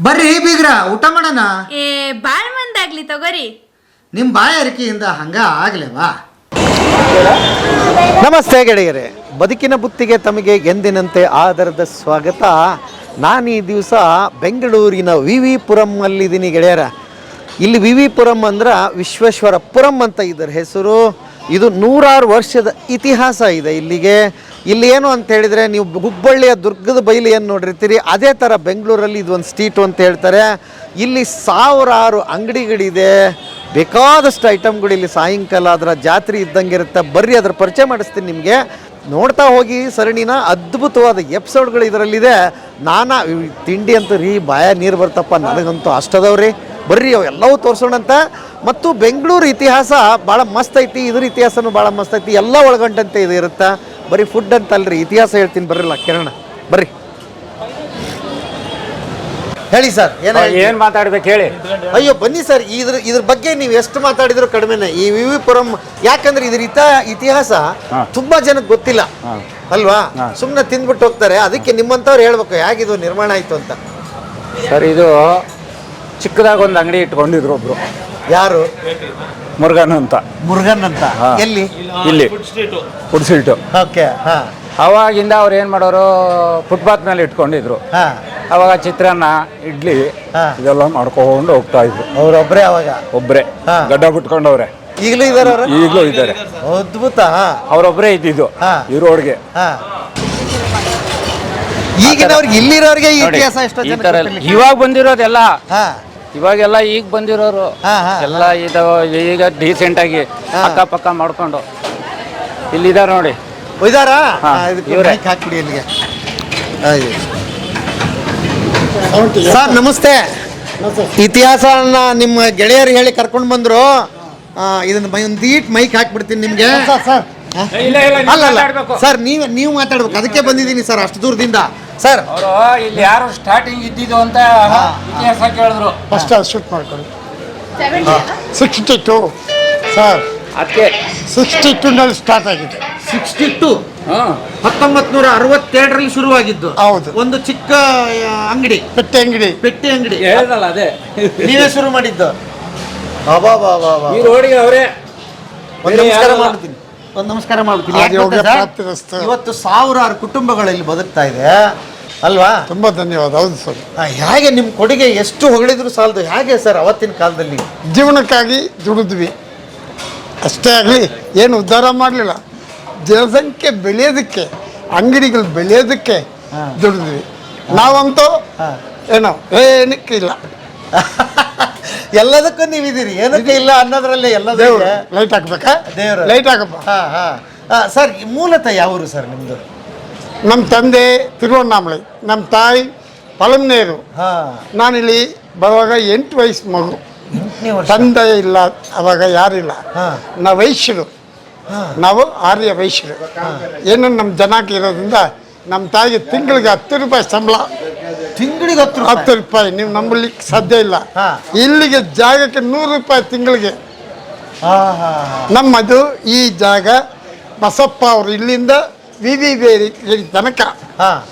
ಬರ್ರಿ ಬೀಗ್ರ ಊಟ ಮಾಡೋಣ. ಏ ಬಾಳ್ ಮಂದಾಗ್ಲಿ ತಗೋರಿ. ನಿಮ್ಮ ಬಾಯ ಅರಿಕೆಯಿಂದ ಹಂಗ ಆಗ್ಲೇವಾ? ನಮಸ್ತೆ ಗೆಳೆಯರೆ. ಬದುಕಿನ ಬುತ್ತಿಗೆ ತಮಗೆ ಎಂದಿನಂತೆ ಆಧಾರದ ಸ್ವಾಗತ. ನಾನು ಈ ದಿವಸ ಬೆಂಗಳೂರಿನ ವಿ ವಿ ಪುರಮ್ಮಲ್ಲಿದ್ದೀನಿ ಗೆಳೆಯರ. ಇಲ್ಲಿ ವಿ ವಿ ಪುರಂ ಅಂದ್ರೆ ವಿಶ್ವೇಶ್ವರ ಪುರಂ ಅಂತ ಇದರ ಹೆಸರು. ಇದು ನೂರಾರು ವರ್ಷದ ಇತಿಹಾಸ ಇದೆ ಇಲ್ಲಿಗೆ. ಇಲ್ಲಿ ಏನು ಅಂತ ಹೇಳಿದರೆ ನೀವು ಹುಬ್ಬಳ್ಳಿಯ ದುರ್ಗದ ಬೈಲಿ ಏನು ನೋಡಿರ್ತೀರಿ, ಅದೇ ಥರ ಬೆಂಗಳೂರಲ್ಲಿ ಇದೊಂದು ಸ್ಟ್ರೀಟು ಅಂತ ಹೇಳ್ತಾರೆ. ಇಲ್ಲಿ ಸಾವಿರಾರು ಅಂಗಡಿಗಳಿದೆ. ಬೇಕಾದಷ್ಟು ಐಟಮ್ಗಳು ಇಲ್ಲಿ ಸಾಯಂಕಾಲ ಅದರ ಜಾತ್ರೆ ಇದ್ದಂಗೆ ಇರುತ್ತೆ ಬರ್ರಿ, ಅದ್ರ ಪರಿಚಯ ಮಾಡಿಸ್ತೀನಿ ನಿಮಗೆ. ನೋಡ್ತಾ ಹೋಗಿ ಸರಣಿನ ಅದ್ಭುತವಾದ ಎಪಿಸೋಡ್ಗಳು ಇದರಲ್ಲಿದೆ. ನಾನಾ ತಿಂಡಿ ಅಂತೂ ರೀ ಬಾಯ ನೀರು ಬರ್ತಪ್ಪ, ನನಗಂತೂ ಅಷ್ಟದವ್ರಿ. ಬರ್ರಿ, ಅವೆಲ್ಲವೂ ತೋರಿಸೋಣಂತ. ಮತ್ತು ಬೆಂಗಳೂರು ಇತಿಹಾಸ ಭಾಳ ಮಸ್ತ್ ಐತಿ ಇದ್ರ ಇತಿಹಾಸನೂ ಭಾಳ ಮಸ್ತ್ ಐತಿ ಎಲ್ಲ ಒಳಗೊಂಡಂತೆ ಇದು ಇರುತ್ತೆ? ಬರೀ ಫುಡ್ ಅಂತ ಅಲ್ರಿ ಇತಿಹಾಸ ಹೇಳ್ತೀನಿ ಬರಲ್ಲ ಕಿರಣ ಬರ್ರಿ. ಹೇಳಿ ಸರ್ ಏನ ಏನ್ ಮಾತಾಡ್ಬೇಕು ಹೇಳಿ ಅಯ್ಯೋ ಬನ್ನಿ ಸರ್ ಇದ್ರ ಇದ್ರ ಬಗ್ಗೆ ನೀವು ಎಷ್ಟು ಮಾತಾಡಿದ್ರು ಕಡಿಮೆನೆ. ಈ ವಿ ವಿ ಪುರಂ ಯಾಕಂದ್ರೆ ಇದ್ರ ಇತ ಇತಿಹಾಸ ತುಂಬಾ ಜನಕ್ಕೆ ಗೊತ್ತಿಲ್ಲ. ಅಲ್ವಾ? ಸುಮ್ಮನೆ ತಿಂದ್ಬಿಟ್ಟು ಹೋಗ್ತಾರೆ ಅದಕ್ಕೆ ನಿಮ್ಮಂಥವ್ರು ಹೇಳ್ಬೇಕು ಹೇಗಿದು ನಿರ್ಮಾಣ ಆಯ್ತು ಅಂತ. ಸರ್ ಇದು ಚಿಕ್ಕದಾಗ ಒಂದು ಅಂಗಡಿ ಇಟ್ಕೊಂಡಿದ್ರು ಒಬ್ರು. ಯಾರು? ಮುರುಗನ್ ಅಂತ. ಮುರುಗನ್ ಅಂತ. ಹಾ. ಎಲ್ಲಿ? ಇಲ್ಲಿ. ಫುಡ್ ಸ್ಟ್ರೀಟು ಓಕೆ ಹಾ. ಅವಾಗಿಂದ ಅವ್ರು ಏನು ಮಾಡೋರು ಫುಟ್ಪಾತ್ ಮೇಲೆ ಇಟ್ಕೊಂಡಿದ್ರು. ಹಾ. ಅವಾಗ ಚಿತ್ರಾನ್ನ ಇಡ್ಲಿ ಹಾ. ಇದೆಲ್ಲ ಮಾಡ್ಕೊಂಡು ಹೋಗ್ತಾ ಇದ್ರು. ಅವ್ರೊಬ್ರೇ ಅವಾಗ? ಒಬ್ರೆ. ಹಾ. ಗಡ್ಡ ಬಿಟ್ಕೊಂಡವ್ರೆ. ಈಗಲೂ ಇದಾರೆ ಅವ್ರು? ಈಗಲೂ ಇದ್ದಾರೆ ಅದ್ಭುತ ಹಾ. ಅವರೊಬ್ಬರೇ ಇದ್ದಿದ್ದು. ಹಾ. ಈ ರೋಡ್ಗೆ. ಹಾ. ಈಗಿನವ್ರಿಗೆ ಇಲ್ಲಿರೋರಿಗೆ ಈ ನೋಡಿ, ಇತಿಹಾಸ ಎಷ್ಟೋ ಈ ಜನ ಇವಾಗ ಬಂದಿರೋದೆಲ್ಲ ಹಾ. ಇವಾಗೆಲ್ಲ ಈಗ ಬಂದಿರೋರು ಹಾ, ಹಾ. ಎಲ್ಲ ಇದಾವ ಈಗ ಡೀಸೆಂಟ್ ಆಗಿ ಅಕ್ಕಪಕ್ಕ ಮಾಡ್ಕೊಂಡು ಇಲ್ಲಿದಾರ ನೋಡಿ. ಇದಾರಾ ಹಾ, ಹಾ, ಇದಕ್ಕೆ ಇವ್ರೇ. mic ಹಾಕ್ಬಿಡಿ ಇಲ್ಲಿಗೆ. ಸರ್ ನಮಸ್ತೆ. ಇತಿಹಾಸನ ನಿಮ್ಮ ಗೆಳೆಯರು ಹೇಳಿ ಕರ್ಕೊಂಡು ಬಂದ್ರು. ಆ, ಇದನ್ನ ಮೈ- ಒಂದು ಈಟ್ ಮೈಕ್ ಹಾಕ್ಬಿಡ್ತೀನಿ ನಿಮ್ಗೆ. ಇಲ್ಲ ಇಲ್ಲ ಅಲ್ಲ ಅಲ್ಲ ಸರ್ ನೀವು ನೀವು ಮಾತಾಡ್ಬೇಕು. ಅದಕ್ಕೆ ಬಂದಿದ್ದೀನಿ ಸರ್ ಅಷ್ಟು ದೂರದಿಂದ. ಸರ್. ಅವರು ಇಲ್ಲಿ ಯಾರು ಸ್ಟಾರ್ಟಿಂಗ್ ಇದ್ದಿದ್ದು ಅಂತ ಇತಿಹಾಸ ಕೇಳಿದ್ರು. ಫಸ್ಟ್ ಅದು ಶೂಟ್ ಮಾಡ್ಕೊಳ್ಳಿ. Sixty two sir. ಅದಕ್ಕೆ ಸಿಕ್ಸ್ಟಿ ಟೂನಲ್ಲಿ ಸ್ಟಾರ್ಟ್ ಆಗಿದೆ. ಸಿಕ್ಸ್ಟಿ ಟು ಹತ್ತೊಂಬತ್ ನೂರ ಅರವತ್ತೆರಡರಲ್ಲಿ ಶುರುವಾಗಿದ್ದು. ಹೌದು. ಒಂದು ಚಿಕ್ಕ ಆ, ಅಂಗಡಿ. ಪೆಟ್ಟೆ ಅಂಗಡಿ. ಪೆಟ್ಟಿ ಅಂಗಡಿ. ಹೇಳ್ದಲ್ಲ ಅದೇ. ನೀವೇ ಶುರು ಮಾಡಿದ್ದು. ಅಬಾ ಬಾ ಬಾ ಬಾ ಈ ರೋಡಿಗೆ ಅವರೇ. ಒಂದು ನಮಸ್ಕಾರ ಮಾಡ್ತೀನಿ. ಒಂದು ನಮಸ್ಕಾರ ಮಾಡ್ತೀನಿ ಯಾಕೆ ಆರೋಗ್ಯ ಗೊತ್ತಾ ಸರ್? ಪ್ರಾಪ್ತಿರಸ್ತು. ಇವತ್ತು ಸಾವಿರಾರು ಕುಟುಂಬಗಳಲ್ಲಿ ಬದುಕ್ತಾ ಇದೆ. ಅಲ್ವಾ? ತುಂಬ ಧನ್ಯವಾದ. ಹೌದು ಸರ್. ಆ, ಹೇಗೆ ನಿಮ್ಮ ಕೊಡುಗೆ ಎಷ್ಟು ಹೊಗಳಿದ್ರು ಸಾಲದು? ಹೇಗೆ ಸರ್ ಅವತ್ತಿನ ಕಾಲದಲ್ಲಿ? ಜೀವನಕ್ಕಾಗಿ ದುಡಿದ್ವಿ. ಅಷ್ಟೇ ಆಗಲಿ ಏನು ಉದ್ಧಾರ ಮಾಡಲಿಲ್ಲ. ಜನಸಂಖ್ಯೆ ಬೆಳೆಯೋದಕ್ಕೆ ಅಂಗಡಿಗಳು ಬೆಳೆಯೋದಕ್ಕೆ ದುಡಿದ್ವಿ. ನಾವಂತೂ ಏನೋ ಏನಕ್ಕೆ ಇಲ್ಲ. ಎಲ್ಲದಕ್ಕೂ ನೀವಿದ್ದೀರಿ. ಏನಕ್ಕೆ ಇಲ್ಲ ಅನ್ನೋದ್ರಲ್ಲಿ ಎಲ್ಲ ಎಲ್ಲದಕ್ಕೆ ಲೈಟ್ ಹಾಕ್ಬೇಕಾ? ದೇವ್ರ. ಲೈಟ್ ಹಾಕಪ್ಪ. ಹಾ ಹಾ. ಸರ್ ಮೂಲತಃ ಯಾವರು ಸರ್ ನಿಮ್ದು? ನಮ್ಮ ತಂದೆ ತಿರುವಣ್ಣಾಮಲೈ ನಮ್ಮ ತಾಯಿ ಪಲಮ್ನೇರು. ಹಾ. ನಾನಿಲ್ಲಿ ಬರುವಾಗ ಎಂಟು ವಯಸ್ಸು ಮಗು. ತಂದೆ ಇಲ್ಲ ಅವಾಗ ಯಾರಿಲ್ಲ. ನಾವು ವೈಶ್ಯರು. ನಾವು ಆರ್ಯ ವೈಶ್ಯರು. ಏನು ನಮ್ಮ ಜನಕ್ಕೆ ಇರೋದ್ರಿಂದ ನಮ್ಮ ತಾಯಿಗೆ ತಿಂಗಳಿಗೆ ಹತ್ತು ರೂಪಾಯಿ ಸಂಬಳ ತಿಂಗಳಿಗೆ ಹತ್ತು ರೂಪಾಯಿ. ಹತ್ತು ರೂಪಾಯಿ. ನೀವು ನಂಬಲಿಕ್ಕೆ ಸಾಧ್ಯ ಇಲ್ಲ. ಹಾ. ಇಲ್ಲಿಗೆ ಜಾಗಕ್ಕೆ ನೂರು ರೂಪಾಯಿ ತಿಂಗಳಿಗೆ. ಹಾ ಹಾ ಹಾ. ನಮ್ಮದು ಈ ಜಾಗ ಬಸಪ್ಪ ಅವರು ಇಲ್ಲಿಂದ ವಿ ವಿ ಬೇರಿ ತನಕ. ಹಾ.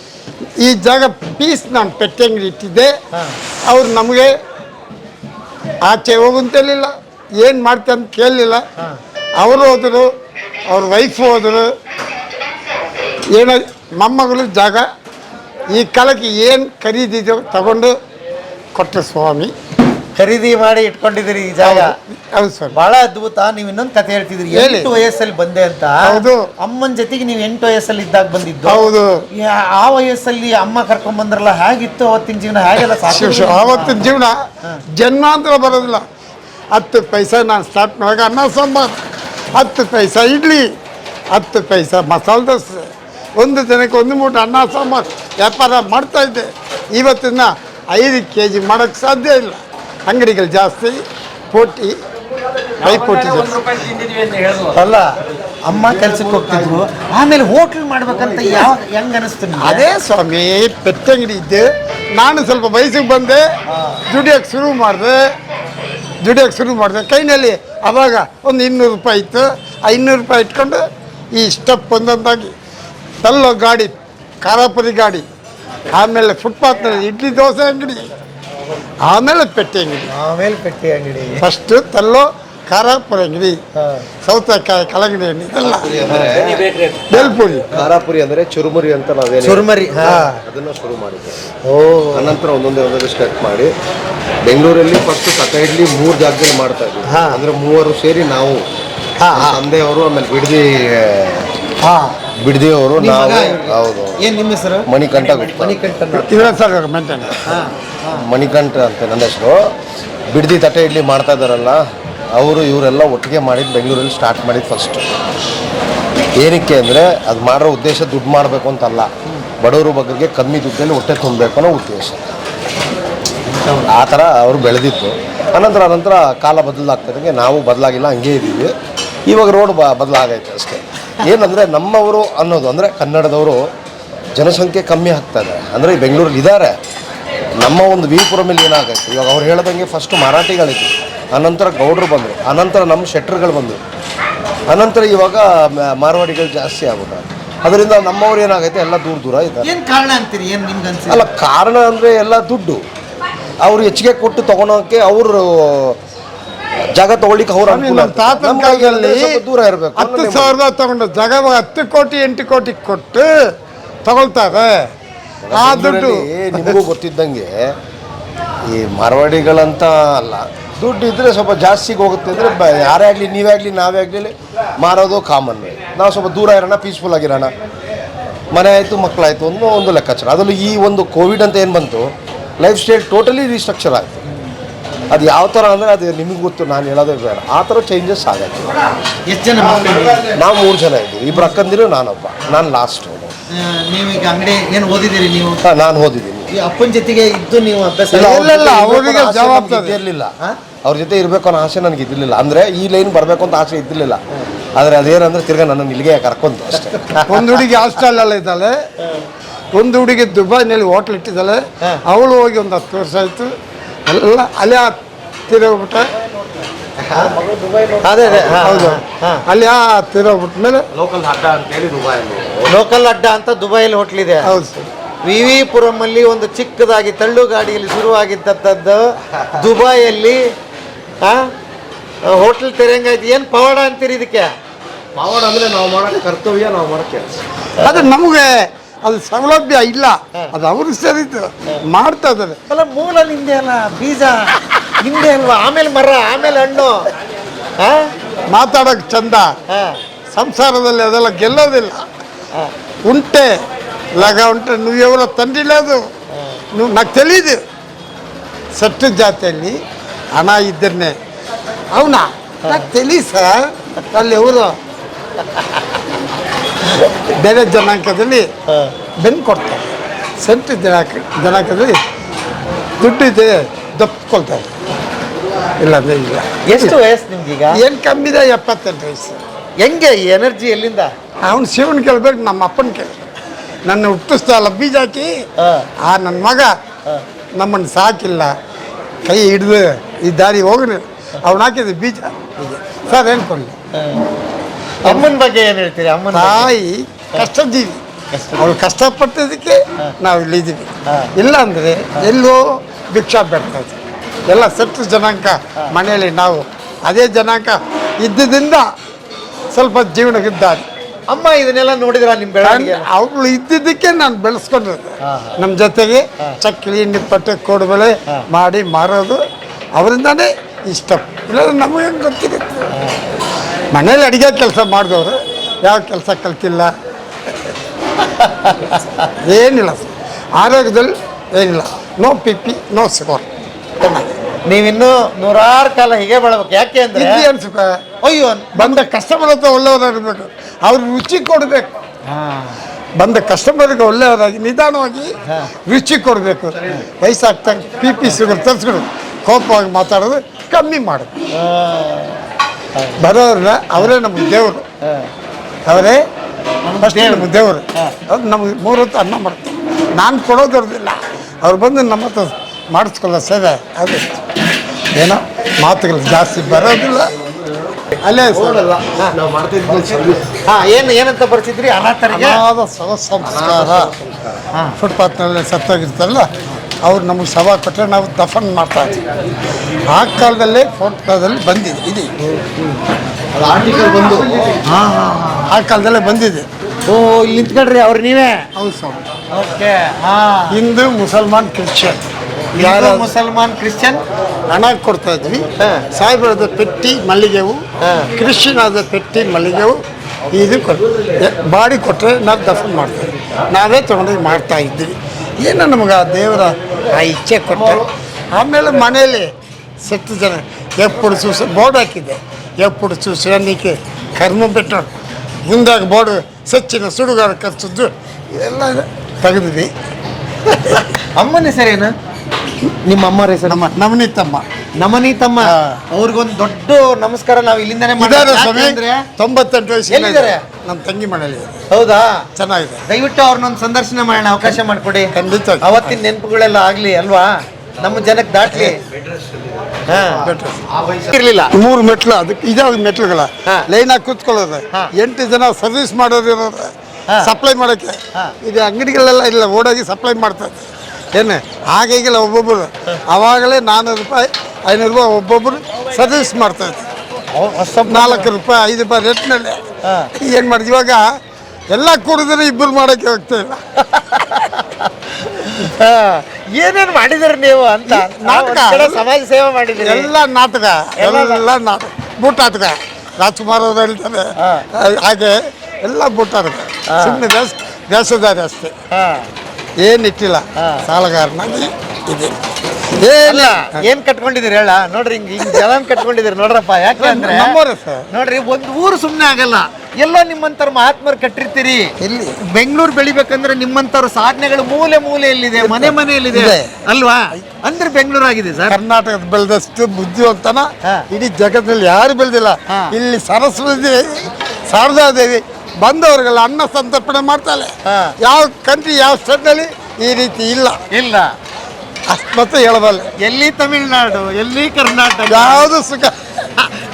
ಈ ಜಾಗ ಪೀಸ್ ನಾನು ಪೆಟ್ಟಿ ಅಂಗಡಿ ಇಟ್ಟಿದ್ದೆ. ಹಾ. ಅವ್ರು ನಮಗೆ ಆಚೆ ಹೋಗುಂತೇಳಿಲ್ಲ ಏನು ಮಾಡ್ತೆ ಅಂತ ಕೇಳಲಿಲ್ಲ. ಅವರು ಹೋದರು ಅವ್ರ ವೈಫ್ ಹೋದರು. ಏನೋ ಮೊಮ್ಮಗಳು ಜಾಗ ಈ ಕಾಲಕ್ಕೆ ಏನು ಖರೀದಿದೆಯೋ ತಗೊಂಡು ಕೊಟ್ಟ ಸ್ವಾಮಿ. ಖರೀದಿ ಮಾಡಿ ಇಟ್ಕೊಂಡಿದ್ದೀರಿ ಈ ಜಾಗ? ಹೌದು. ಸರ್. ಬಹಳ ಅದ್ಭುತ. ನೀವು ಇನ್ನೊಂದು ಕತೆ ಹೇಳ್ತಿದ್ರಿ ಹೇಳಿ. ಎಂಟು ವಯಸ್ಸಲ್ಲಿ ಬಂದೆ ಅಂತ. ಹೌದು. ಅಮ್ಮನ ಜೊತೆಗೆ ನೀವು ಎಂಟು ವಯಸ್ಸಲ್ಲಿ ಇದ್ದಾಗ ಬಂದಿದ್ದು. ಹೌದು. ಯಾ- ಆ ವಯಸ್ಸಲ್ಲಿ ಅಮ್ಮ ಕರ್ಕೊಂಡ್ ಬಂದ್ರಲ್ಲ ಹೇಗಿತ್ತು ಅವತ್ತಿನ ಜೀವನ? ಹೇಗೆಲ್ಲ ಶಿವ ಶಿವ. ಆವತ್ತಿನ ಜೀವನ ಜನ್ಮಾಂತರ ಬರೋದಿಲ್ಲ. ಹತ್ತು ಪೈಸೆ ನಾನು ಸ್ಟಾರ್ಟ್ ಮಾಡುವಾಗ ಅನ್ನ ಸಾಂಬಾರು. ಹತ್ತು ಪೈಸೆ ಇಡ್ಲಿ. ಹತ್ತು ಪೈಸೆ ಮಸಾಲೆ ದೋಸೆ. ಒಂದು ದಿನಕ್ಕೆ ಒಂದು ಮೂಟೆ ಅನ್ನ ಸಾಂಬಾರು ವ್ಯಾಪಾರ ಮಾಡ್ತಾ ಇದ್ದೆ. ಇವತ್ತಿನ ಐದು ಕೆ ಜಿ ಮಾಡೋಕ್ಕೆ ಸಾಧ್ಯ ಇಲ್ಲ. ಅಂಗಡಿಗಳು ಜಾಸ್ತಿ ಪೋಟಿ ಪೈಪೋಟಿ ಅಲ್ಲ ಅಮ್ಮ ಕೆಲ್ಸಕ್ಕೆ ಹೋಗ್ತಿದ್ರು. ಆಮೇಲೆ ಹೋಟ್ಲ್ ಮಾಡ್ಬೇಕಂತ ಯಾವ ಹೆಂಗ್ ಅನಿಸ್ತು ಅದೇ ಸ್ವಾಮಿ ಪೆಟ್ಟಂಗಡಿ ಇದ್ದೆ. ನಾನು ಸ್ವಲ್ಪ ವಯಸ್ಸಿಗೆ ಬಂದೆ. ದುಡಿಯೋಕ್ಕೆ ಶುರು ಮಾಡಿದೆ. ದುಡಿಯೋಕ್ಕೆ ಶುರು ಮಾಡಿದೆ. ಕೈನಲ್ಲಿ ಅವಾಗ ಒಂದು ಇನ್ನೂರು ರೂಪಾಯಿ ಇತ್ತು. ಆ ಇನ್ನೂರು ರೂಪಾಯಿ ಇಟ್ಕೊಂಡು ಈ ಸ್ಟೆಪ್ ಒಂದೊಂದಾಗಿ ತಲ್ಲೋ ಗಾಡಿ ಖಾರಾಪುರಿ ಗಾಡಿ ಆಮೇಲೆ ಫುಟ್ಪಾತ್ನಲ್ಲಿ ಇಡ್ಲಿ ದೋಸೆ ಅಂಗಡಿ ಆಮೇಲೆ ಪೆಟ್ಟಿ ಅಂಗಡಿ. ಆಮೇಲೆ ಪೆಟ್ಟಿ ಅಂಗಡಿ. ಫಸ್ಟ್ ತಲ್ಲೋ ಖಾರಾಪುರ ಅಂಗಡಿ ಸೌತೆಕಾಯಿ ಕಲಂಗಡಿ ಹಣ್ಣು ಇದೆಲ್ಲ. ಬೇಲ್ಪುರಿ. ಖಾರಾಪುರಿ ಅಂದ್ರೆ ಚುರುಮುರಿ ಅಂತ ನಾವೇನು ಚುರುಮರಿ ಹಾ. ಅದನ್ನ ಶುರು ಮಾಡಿದ್ದೆ ಓ. ಅನಂತರ ಒಂದೊಂದೇ ಒಂದೊಂದು ಸ್ಟಾರ್ಟ್ ಮಾಡಿ ಬೆಂಗಳೂರಲ್ಲಿ ಫಸ್ಟ್ ತಕ ಇಡ್ಲಿ ಮೂರು ಜಾಗದಲ್ಲಿ ಮಾಡ್ತಾ ಇದ್ವಿ. ಹಾ. ಅಂದ್ರೆ ಮೂವರು ಸೇರಿ ನಾವು ಹಾ, ಅವರು ತಂದೆಯವರು ಆಮೇಲೆ ಬಿಡದಿ ಹಾ. ಬಿಡದಿಯವರು ನಾವು. ಹೌದು. ಏನು ನಿಮ್ಮ ಹೆಸರು? ಮಣಿಕಂಠ ಗುಪ್ತ. ಸರ್ ಮೆಂಟೇನ್ ಹಾ ಮಣಿಕಂಠ ಅಂತ ನನ್ನ ಹೆಸರು. ಬಿಡದಿ ತಟ್ಟೆ ಇಡ್ಲಿ ಮಾಡ್ತಾ ಇದ್ದಾರಲ್ಲ ಅವರು ಇವರೆಲ್ಲ ಒಟ್ಟಿಗೆ ಮಾಡಿದ್ದು ಬೆಂಗಳೂರಲ್ಲಿ ಸ್ಟಾರ್ಟ್ ಮಾಡಿದ್ದು ಫಸ್ಟ್ ಏನಕ್ಕೆ ಅಂದರೆ ಅದು ಮಾಡೋ ಉದ್ದೇಶ ದುಡ್ಡು ಮಾಡಬೇಕು ಅಂತಲ್ಲ. ಬಡವರು ಬಗ್ಗೆ ಕಮ್ಮಿ ದುಡ್ಡಲ್ಲಿ ಹೊಟ್ಟೆ ತುಂಬಬೇಕು ಅನ್ನೋ ಉದ್ದೇಶ. ಆ ಥರ ಅವರು ಬೆಳೆದಿತ್ತು ಅನಂತರ ಅನಂತರ ಕಾಲ ಬದಲಾಗ್ತದಂಗೆ ನಾವು ಬದಲಾಗಿಲ್ಲ ಹಂಗೆ ಇದ್ದೀವಿ. ಇವಾಗ ರೋಡ್ ಬ ಬದಲಾಗೈತೆ ಅಷ್ಟೇ. ಏನಂದರೆ ನಮ್ಮವರು ಅನ್ನೋದು ಅಂದರೆ ಕನ್ನಡದವರು ಜನಸಂಖ್ಯೆ ಕಮ್ಮಿ ಆಗ್ತಾ ಇದೆ ಅಂದರೆ ಬೆಂಗಳೂರಲ್ಲಿ ಇದ್ದಾರೆ. ನಮ್ಮ ಒಂದು ವಿಪುರಮಲ್ಲಿ ಏನಾಗೈತೆ? ಇವಾಗ ಅವ್ರು ಹೇಳ್ದಂಗೆ ಫಸ್ಟ್ ಮರಾಠಿಗಳಿತ್ತು ಆನಂತರ ಗೌಡರು ಬಂದರು. ಆನಂತರ ನಮ್ಮ ಶೆಟ್ರ್ಗಳು ಬಂದರು. ಅನಂತರ ಇವಾಗ ಮಾರ್ವಾಡಿಗಳು ಜಾಸ್ತಿ ಆಗುತ್ತೆ ಅದರಿಂದ ನಮ್ಮವ್ರು ಏನಾಗೈತೆ? ಎಲ್ಲ ದೂರ ದೂರ ಇದ್ದಾರೆ. ಏನ್ ಕಾರಣ ಅಂತೀರಿ? ಏನ್ ನಿಮ್ಗೆ ಅನ್ಸಿಲ್ಲ ಅಲ್ಲ ಕಾರಣ ಅಂದರೆ ಎಲ್ಲ ದುಡ್ಡು. ಅವ್ರು ಹೆಚ್ಚಿಗೆ ಕೊಟ್ಟು ತೊಗೊಳೋಕ್ಕೆ ಅವರು ಜಾಗ ತಗೊಳ್ಳಿಕ್ಕೆ ಅವರು ನಮ್ಮ ತಾತನ ಕಾಲದಲ್ಲಿ ದೂರ ಇರಬೇಕು. ಹತ್ತು ಸಾವಿರದ ತಗೊಂಡು ಜಾಗ ಹತ್ತು ಕೋಟಿ ಎಂಟು ಕೋಟಿ ಕೊಟ್ಟು ತಗೊಳ್ತಾರೆ. ಆ ದುಡ್ಡು ನಿಮಗೂ ಗೊತ್ತಿದ್ದಂಗೆ ಈ ಮಾರವಾಡಿಗಳಂತ ಅಲ್ಲ ದುಡ್ಡು ಇದ್ರೆ ಸ್ವಲ್ಪ ಜಾಸ್ತಿಗೆ ಹೋಗುತ್ತೆ ಅಂದ್ರೆ ಬ ಯಾರೇ ಆಗಲಿ ನೀವೇ ಆಗಲಿ ನಾವೇ ಆಗಲಿ ಮಾರೋದು ಕಾಮನ್ ನಾವು ಸ್ವಲ್ಪ ದೂರ ಇರೋಣ ಪೀಸ್ಫುಲ್ ಆಗಿರೋಣ. ಮನೆ ಆಯಿತು ಮಕ್ಕಳಾಯಿತು ಅನ್ನೋ ಒಂದು ಲೆಕ್ಕಾಚಾರ. ಅದರಲ್ಲಿ ಈ ಒಂದು ಕೋವಿಡ್ ಅಂತ ಏನು ಬಂತು ಲೈಫ್ ಸ್ಟೈಲ್ ಟೋಟಲಿ ರೀಸ್ಟ್ರಕ್ಚರ್ ಆಯಿತು. ಅದು ಯಾವ ಥರ ಅಂದರೆ ಅದು ನಿಮಗೆ ಗೊತ್ತು ನಾನು ಹೇಳೋದೇ ಬೇಡ. ಆ ಥರ ಚೇಂಜಸ್ ಆಗತ್ತೆ. ಎಷ್ಟು ಜನ ನಾವು ಮೂರು ಜನ ಇದ್ದೀವಿ. ಇಬ್ಬರು ಅಕ್ಕಂದಿರು ನಾನೊಬ್ಬ. ನಾನು ಲಾಸ್ಟ್ ನೀವೀಗ ಅಂಗಡಿ ಏನು ಓದಿದಿರಿ ನೀವು? ನಾನು ಓದಿದ್ದೀನಿ. ಈ ಅಪ್ಪನ ಜೊತೆಗೆ ಇದ್ದು ನೀವು ಅಭ್ಯಾಸ ಅವ್ರಿಗೆ ಇರ್ಬೇಕು ಅನ್ನೋ ಆಸೆ ಜವಾಬ್ದಾರಿ. ಇರಲಿಲ್ಲ ಅವ್ರ ಜೊತೆ ಇರಬೇಕು ಅನ್ನೋ ಆಸೆ ನನಗೆ ಇದ್ದಿರಲಿಲ್ಲ. ಅಂದರೆ ಈ ಲೈನ್ ಬರಬೇಕು ಅಂತ ಆಸೆ ಇದ್ದಿರಲಿಲ್ಲ. ಆದರೆ ಅದೇನಂದ್ರೆ ತಿರ್ಗಾ ನನ್ನ ಇಲ್ಲಿಗೆ ಕರ್ಕೊಂತು ಅಷ್ಟೇ. ಒಂದು ಹುಡುಗಿ ಅಲ್ಲ ಇದ್ದಾಳೆ. ಒಂದು ಹುಡುಗಿ ದುಬೈನಲ್ಲಿ ಹೋಟ್ಲ್ ಇಟ್ಟಿದ್ದಾಳೆ. ಅವಳು ಹೋಗಿ ಒಂದು ಹತ್ತು ವರ್ಷ ಆಯಿತು. ಎಲ್ಲ ಅಲ್ಲೇ ತಿರೋಗ್ಬಿಟ್ಟೆ ಅದೇ ಅದೇ ಹಾ, ಹೌದು. ಹಾ. ಅಲ್ಲಿ ಆ ತಿರೋಗ್ಬಿಟ್ಮೇಲೆ ಲೋಕಲ್ ಅಡ್ಡ ಅಂತೇಳಿ ದುಬೈಯಲ್ಲಿ. ಲೋಕಲ್ ಅಡ್ಡ ಅಂತ ದುಬೈಲಿ ಹೋಟ್ಲ್ ಇದೆ ಹೌದು. ಸರ್ ವಿ ವಿ ಪುರಮಲ್ಲಿ ಒಂದು ಚಿಕ್ಕದಾಗಿ ತಳ್ಳು ಗಾಡಿಯಲ್ಲಿ ಶುರುವಾಗಿದ್ದಂಥದ್ದು ದುಬೈಯಲ್ಲಿ ಹೋಟ್ಲ್ ತೆರೆಯಂಗ ಏನು ಪವಾಡ ಅಂತೀರಿ ಇದಕ್ಕೆ? ಪವಾಡ ಅಂದರೆ ನಾವು ಮಾಡೋ ಕರ್ತವ್ಯ ನಾವು ಮಾಡೋ ಕೆಲಸ. ಅದು ನಮಗೆ ಅದು ಸೌಲಭ್ಯ ಇಲ್ಲ. ಅದು ಅವರು ಸರಿತು ಮಾಡ್ತಾ ಇದ್ದಾರೆ. ಅಲ್ಲ ಮೂಲ ನಿಂದೆ ಅಲ್ಲ ಬೀಜ? ನಿಂದೆ ಅಲ್ವಾ? ಆಮೇಲೆ ಮರ ಆಮೇಲೆ ಹಣ್ಣು. ಮಾತಾಡೋಕೆ ಚಂದ. ಸಂಸಾರದಲ್ಲಿ ಅದೆಲ್ಲ ಗೆಲ್ಲೋದಿಲ್ಲ. ಉಂಟೆ ಲಗ ಉಂಟೆ ನೀವು ಎವರ ತಂದಿಲ್ಲ ಅದು. ನೀವು ನಾಲ್ಕು ತಿಳಿದು ಸಟ್ಟು ಜಾತಿಯಲ್ಲಿ ಹಣ ಇದ್ದರನ್ನೇ ಅವನಾ? ತಲಿ ಸರ್. ಅಲ್ಲಿ ಅವರು ಬೇರೆ ಜನಾಂಗದಲ್ಲಿ ಬೆನ್ನು ಕೊಡ್ತಾರೆ. ಸೆಂಟ್ ಜನಾಂಗ ಜನಾಂಗದಲ್ಲಿ ದುಡ್ಡು ಇದೆ ದಪ್ಕೊಳ್ತಾರೆ ಇಲ್ಲಾಂದ್ರೆ ಇಲ್ಲ. ಎಷ್ಟು ವಯಸ್ಸು ನಿಮ್ಗೀಗ? ಏನು ಕಮ್ಮಿ ಇದೆ ಎಪ್ಪತ್ತೆಂಟು ವಯಸ್ಸು. ಹೆಂಗೆ ಈ ಎನರ್ಜಿ ಎಲ್ಲಿಂದ? ಅವನು ಶಿವನ್ ಕೇಳ್ಬೇಕು ನಮ್ಮ ಅಪ್ಪನ ಕೇಳ್ಬೇಕು. ನನ್ನ ಹುಟ್ಟಿಸ್ತಾಲ ಬೀಜ ಹಾಕಿ ಆ ನನ್ನ ಮಗ ನಮ್ಮನ್ನು ಸಾಕಿಲ್ಲ. ಕೈ ಹಿಡಿದು ಈ ದಾರಿ ಹೋಗ್ರಿ ಅವ್ನು ಹಾಕಿದ ಬೀಜ. ಸರ್ ಏನು ಕೊಡಲಿ? ಅಮ್ಮನ ಬಗ್ಗೆ ಏನು ಹೇಳ್ತೀರಿ? ಅಮ್ಮನ ತಾಯಿ ಕಷ್ಟಜೀವಿ. ಅವಳು ಕಷ್ಟಪಟ್ಟಿದ್ದಕ್ಕೆ ನಾವು ಇಲ್ಲಿದ್ದೀವಿ ಇಲ್ಲ ಅಂದರೆ ಎಲ್ಲೋ ಭಿಕ್ಷಾ ಬೇಡ್ತಾ ಇದ್ವಿ ಎಲ್ಲ ಸೆಟ್ಟು ಜನಾಂಕ ಮನೆಯಲ್ಲಿ ನಾವು ಅದೇ ಜನಾಂಗ ಇದ್ದುದರಿಂದ ಸ್ವಲ್ಪ ಜೀವನಕ್ಕಿದ್ದಾರೆ. ದಾರಿ ಅಮ್ಮ ಇದನ್ನೆಲ್ಲ ನೋಡಿದ್ರ ನಿಮ್ ಬೆಳವಣಿಗೆ? ಅವಳು ಇದ್ದಿದ್ದಕ್ಕೆ ನಾನು ಬೆಳೆಸ್ಕೊಂಡಿದ್ದೆ ನಮ್ಮ ಜೊತೆಗೆ ಚಕ್ಕಲಿ ನಿಪ್ಪಟ್ಟೆ ಕೋಡುಬಳೆ ಮಾಡಿ ಮಾರೋದು ಅವರಿಂದಾನೇ ಇಷ್ಟ. ಇಲ್ಲ ನಮಗೆ ಗೊತ್ತಿರುತ್ತೆ? ಮನೇಲಿ ಅಡುಗೆ ಕೆಲಸ ಮಾಡಿದವರು ಯಾವ ಕೆಲಸ ಕಲ್ತಿಲ್ಲ. ಏನಿಲ್ಲ ಸರ್. ಆರೋಗ್ಯದಲ್ಲಿ ಏನಿಲ್ಲ. No B P no sugar ನೀವಿನ್ನೂ ನೂರಾರು ಕಾಲ ಹೀಗೆ ಬೆಳಬೇಕು. ಯಾಕೆ ಅಂದ್ರೆ ಅನ್ಸುಕ ಅಯ್ಯೋ ಬಂದ ಕಸ್ಟಮರ್ ಹತ್ರ ಒಳ್ಳೆಯವರಾಗಿರ್ಬೇಕು. ಅವ್ರಿಗೆ ರುಚಿ ಕೊಡಬೇಕು. ಬಂದ ಕಸ್ಟಮರ್ಗೆ ಒಳ್ಳೆಯವರಾಗಿ ನಿಧಾನವಾಗಿ ರುಚಿ ಕೊಡಬೇಕು. ವಯಸ್ಸಾಗ್ತಂಗೆ ಪಿ ಪಿ ಸಿಗೋರು ತರಿಸ್ಕೊಡು ಕೋಪವಾಗಿ ಮಾತಾಡೋದು ಕಮ್ಮಿ ಮಾಡು ಬರೋರನ್ನ ಅವರೇ ನಮ್ಮ ದೇವರು. ಅವರೇ ಫಸ್ಟ್ ನಮ್ಮ ದೇವರು. ಅದು ನಮಗೆ ಮೂರು ಹೊತ್ತು ಅನ್ನ ಮಾಡ್ತಾರೆ. ನಾನು ಕೊಡೋದಿರೋದಿಲ್ಲ. ಅವ್ರು ಬಂದು ನಮ್ಮ ಹತ್ರ ಮಾಡಿಸ್ಕೊಳ್ಳೋ ಸೇವೆ ಅದು. ಏನೋ ಮಾತುಗಳು ಜಾಸ್ತಿ ಬರೋದಿಲ್ಲ. ಅಲ್ಲೇ ಹಾ. ಏನು ಏನಂತ ಬರ್ತಿದ್ರಿ ಅನಾಥರಿಗೆ? ಅನಾಥ ಸಂಸ್ಕಾರ. ಫುಟ್ಪಾತ್ನಲ್ಲಿ ಸತ್ತೋಗಿರ್ತಾರಲ್ಲ? ಅವ್ರು ನಮಗೆ ಶವ ಕೊಟ್ಟರೆ ನಾವು ದಫನ್ ಮಾಡ್ತಾ ಇದ್ವಿ ಆ ಕಾಲದಲ್ಲೇ ಫೋಟೋದಲ್ಲಿ ಬಂದಿದೆ ಇದು. ಆರ್ಟಿಕಲ್ ಬಂದು. ಆ ಕಾಲದಲ್ಲೇ ಬಂದಿದೆ. ಓ ಇಲ್ಲಿ ನಿಂತ್ಕೊಳ್ರಿ ಅವ್ರು ನೀವೇ? ಹೌದು ಸರ್. ಓಕೆ ಹಾಂ. ಹಿಂದೂ ಮುಸಲ್ಮಾನ್ ಕ್ರಿಶ್ಚಿಯನ್. ಯಾರು ಮುಸಲ್ಮಾನ್ ಕ್ರಿಶ್ಚಿಯನ್? ಹಣ ಕೊಡ್ತಾ ಇದ್ವಿ. ಹಾ. ಸಾಹೇಬರದ ಪೆಟ್ಟಿ ಮಲ್ಲಿಗೆವು. ಹಾ. ಕ್ರಿಶ್ಚಿಯನ್ ಆದ ಪೆಟ್ಟಿ ಮಲ್ಲಿಗೆವು. ಇದು ಕೊಟ್ಟು ಬಾಡಿ ಕೊಟ್ಟರೆ ನಾವು ದಫನ್ ಮಾಡ್ತೀವಿ. ನಾವೇ ತೊಗೊಂಡೋಗಿ ಮಾಡ್ತಾ ಇದ್ವಿ ಏನೋ ನಮಗೆ ಆ ದೇವರ ಆ ಇಚ್ಛೆ ಕೊಟ್ಟೆ ಆಮೇಲೆ ಮನೆಯಲ್ಲಿ ಸತ್ತು ಜನ. ಎಪ್ಪುಡು ಬೋರ್ಡ್ ಹಾಕಿದ್ದೆ ಎಪ್ಪುಡು ಸೂಸ ಅನ್ನಿಕ್ಕೆ ಕರ್ಮ ಬಿಟ್ಟು ಮುಂದಾಗ ಬೋರ್ಡ್ ಸಚ್ಚಿನ ಸುಡುಗಾರ ಕರ್ಸಿದ್ದು ಇದೆಲ್ಲ ತೆಗೆದ್ವಿ ಅಮ್ಮನ ಹೆಸರೇನು? ನಿಮ್ಮ ಅಮ್ಮ ಹೆಸರು ನಮ್ಮ ನವನೀತಮ್ಮ. ನಮನೀತಮ್ಮ. ಅವ್ರಿಗೊಂದು ದೊಡ್ಡ ನಮಸ್ಕಾರ ನಾವು ಇಲ್ಲಿಂದಾನೆ ಇದಾರೆ ಮಾಡೋದು. ಸ್ವಾಮಿ? ತೊಂಬತ್ತೆಂಟು ವಯಸ್ಸು ಎಲ್ಲಿದ್ದಾರೆ? ನಮ್ಮ ತಂಗಿ ಮನೇಲಿ ಹೌದಾ? ಚೆನ್ನಾಗಿದೆ. ದಯವಿಟ್ಟು ಅವ್ರನ್ನೊಂದು ಸಂದರ್ಶನ ಮಾಡೋಣ ಅವಕಾಶ ಮಾಡಿಕೊಡಿ. ಖಂಡಿತ. ಅವತ್ತಿನ ನೆನಪುಗಳೆಲ್ಲ ಆಗ್ಲಿ ಅಲ್ವಾ? ನಮ್ಮ ಜನಕ್ಕೆ ದಾಟ್ಲಿ. ಇರ್ಲಿಲ್ಲ. ಮೂರು ಮೆಟ್ಲು ಅದಕ್ಕೆ ಇದಾವ ಮೆಟ್ಲುಗಳ? ಲೈನ್ ಆಗಿ ಕೂತ್ಕೊಳ್ಳೋದು. ಎಂಟು ಜನ ಸರ್ವಿಸ್ ಮಾಡೋದು ಇರೋದು ಸಪ್ಲೈ ಮಾಡೋಕ್ಕೆ. ಇದು ಅಂಗಡಿಗಳೆಲ್ಲ ಇಲ್ಲ ಓಡೋಗಿ ಸಪ್ಲೈ ಮಾಡ್ತಾರೆ ಏನು ಹಾಗೀಗಿಲ್ಲ ಒಬ್ಬೊಬ್ಬರು ಅವಾಗಲೇ ನಾನ್ನೂರು ರೂಪಾಯಿ ಐನೂರು ರೂಪಾಯಿ ಒಬ್ಬೊಬ್ಬರು ಸರ್ವಿಸ್ ಮಾಡ್ತಾ ಇದ್ರು. ನಾಲ್ಕು ರೂಪಾಯಿ ಐದು ರೂಪಾಯಿ ರೇಟ್ನಲ್ಲಿ. ಏನು ಮಾಡಿದ್ವಿ ಇವಾಗ ಎಲ್ಲ ಕುಡಿದ್ರೆ ಇಬ್ಬರು ಮಾಡೋಕ್ಕೆ ಹೋಗ್ತಾ ಇಲ್ಲ. ಏನೇನು ಮಾಡಿದಿರಿ ನೀವು ಅಂತ? ನಾಟಕ. ಸಮಾಜ ಸೇವೆ ಮಾಡಿದ್ರಿ. ಎಲ್ಲ ನಾಟಕ ಎಲ್ಲ ನಾಟಕ. ಬೂಟಾಟಕ ರಾಜ್ಕುಮಾರ್ ಅವ್ರು ಹೇಳ್ತಾರೆ. ಹಾಗೆ ಎಲ್ಲ ಬೂಟಾಟಕ ಸುಮ್ಮನೆ ದೇಶ ದೇಶದಾರಿ ಅಷ್ಟೇ. ಹಾ. ಏನಿಟ್ಟಿಲ್ಲ. ಸಾಲಗಾರನಾಗಿ ಇದೆ. ಏನಿಲ್ಲ ಏನ್ ಕಟ್ಕೊಂಡಿದೀರಿ ಹೇಳ? ನೋಡ್ರಿ ಹಿಂಗ್ ಹಿಂಗ್ ಜನ ಕಟ್ಕೊಂಡಿದೀರಿ ನೋಡ್ರಪ್ಪ ಯಾಕಂದ್ರೆ ನಮ್ಮವ್ರೆ ಸರ್. ನೋಡ್ರಿ ಒಂದ್ ಊರು ಸುಮ್ನೆ ಆಗಲ್ಲ. ಎಲ್ಲೋ ನಿಮ್ಮಂತರ ಮಹಾತ್ಮರು ಕಟ್ಟಿರ್ತೀರಿ? ಬೆಂಗಳೂರು ಬೆಳಿಬೇಕಂದ್ರೆ ನಿಮ್ಮಂತರ ಸಾಧನೆಗಳು ಮೂಲೆ ಮೂಲೆಯಲ್ಲಿದೆ ಮನೆ ಮನೆಯಲ್ಲಿದೆ. ಎಲ್ಲಿದೆ ಅಲ್ವಾ? ಅಂದ್ರೆ ಬೆಂಗಳೂರು ಆಗಿದೆ ಸರ್. ಕರ್ನಾಟಕದ ಬೆಳೆದಷ್ಟು ಬುದ್ಧಿವಂತನ. ಇಡೀ ಜಗತ್ತಲ್ಲಿ ಯಾರು ಬೆಳೆದಿಲ್ಲ. ಇಲ್ಲಿ ಸರಸ್ವತಿ ದೇವಿ ಶಾರದಾದೇವಿ ಬಂದವರಿಗೆಲ್ಲ ಅನ್ನ ಸಂತರ್ಪಣೆ ಮಾಡ್ತಾಳೆ. ಯಾವ ಕಂಟ್ರಿ ಯಾವ ಸ್ಟೇಟ್ನಲ್ಲಿ ಈ ರೀತಿ ಇಲ್ಲ. ಇಲ್ಲ. ಅಷ್ಟು ಮತ್ತೆ ಹೇಳಬಲ್ಲ. ಎಲ್ಲಿ ತಮಿಳ್ನಾಡು ಎಲ್ಲಿ ಕರ್ನಾಟಕ? ಯಾವುದು ಸುಖ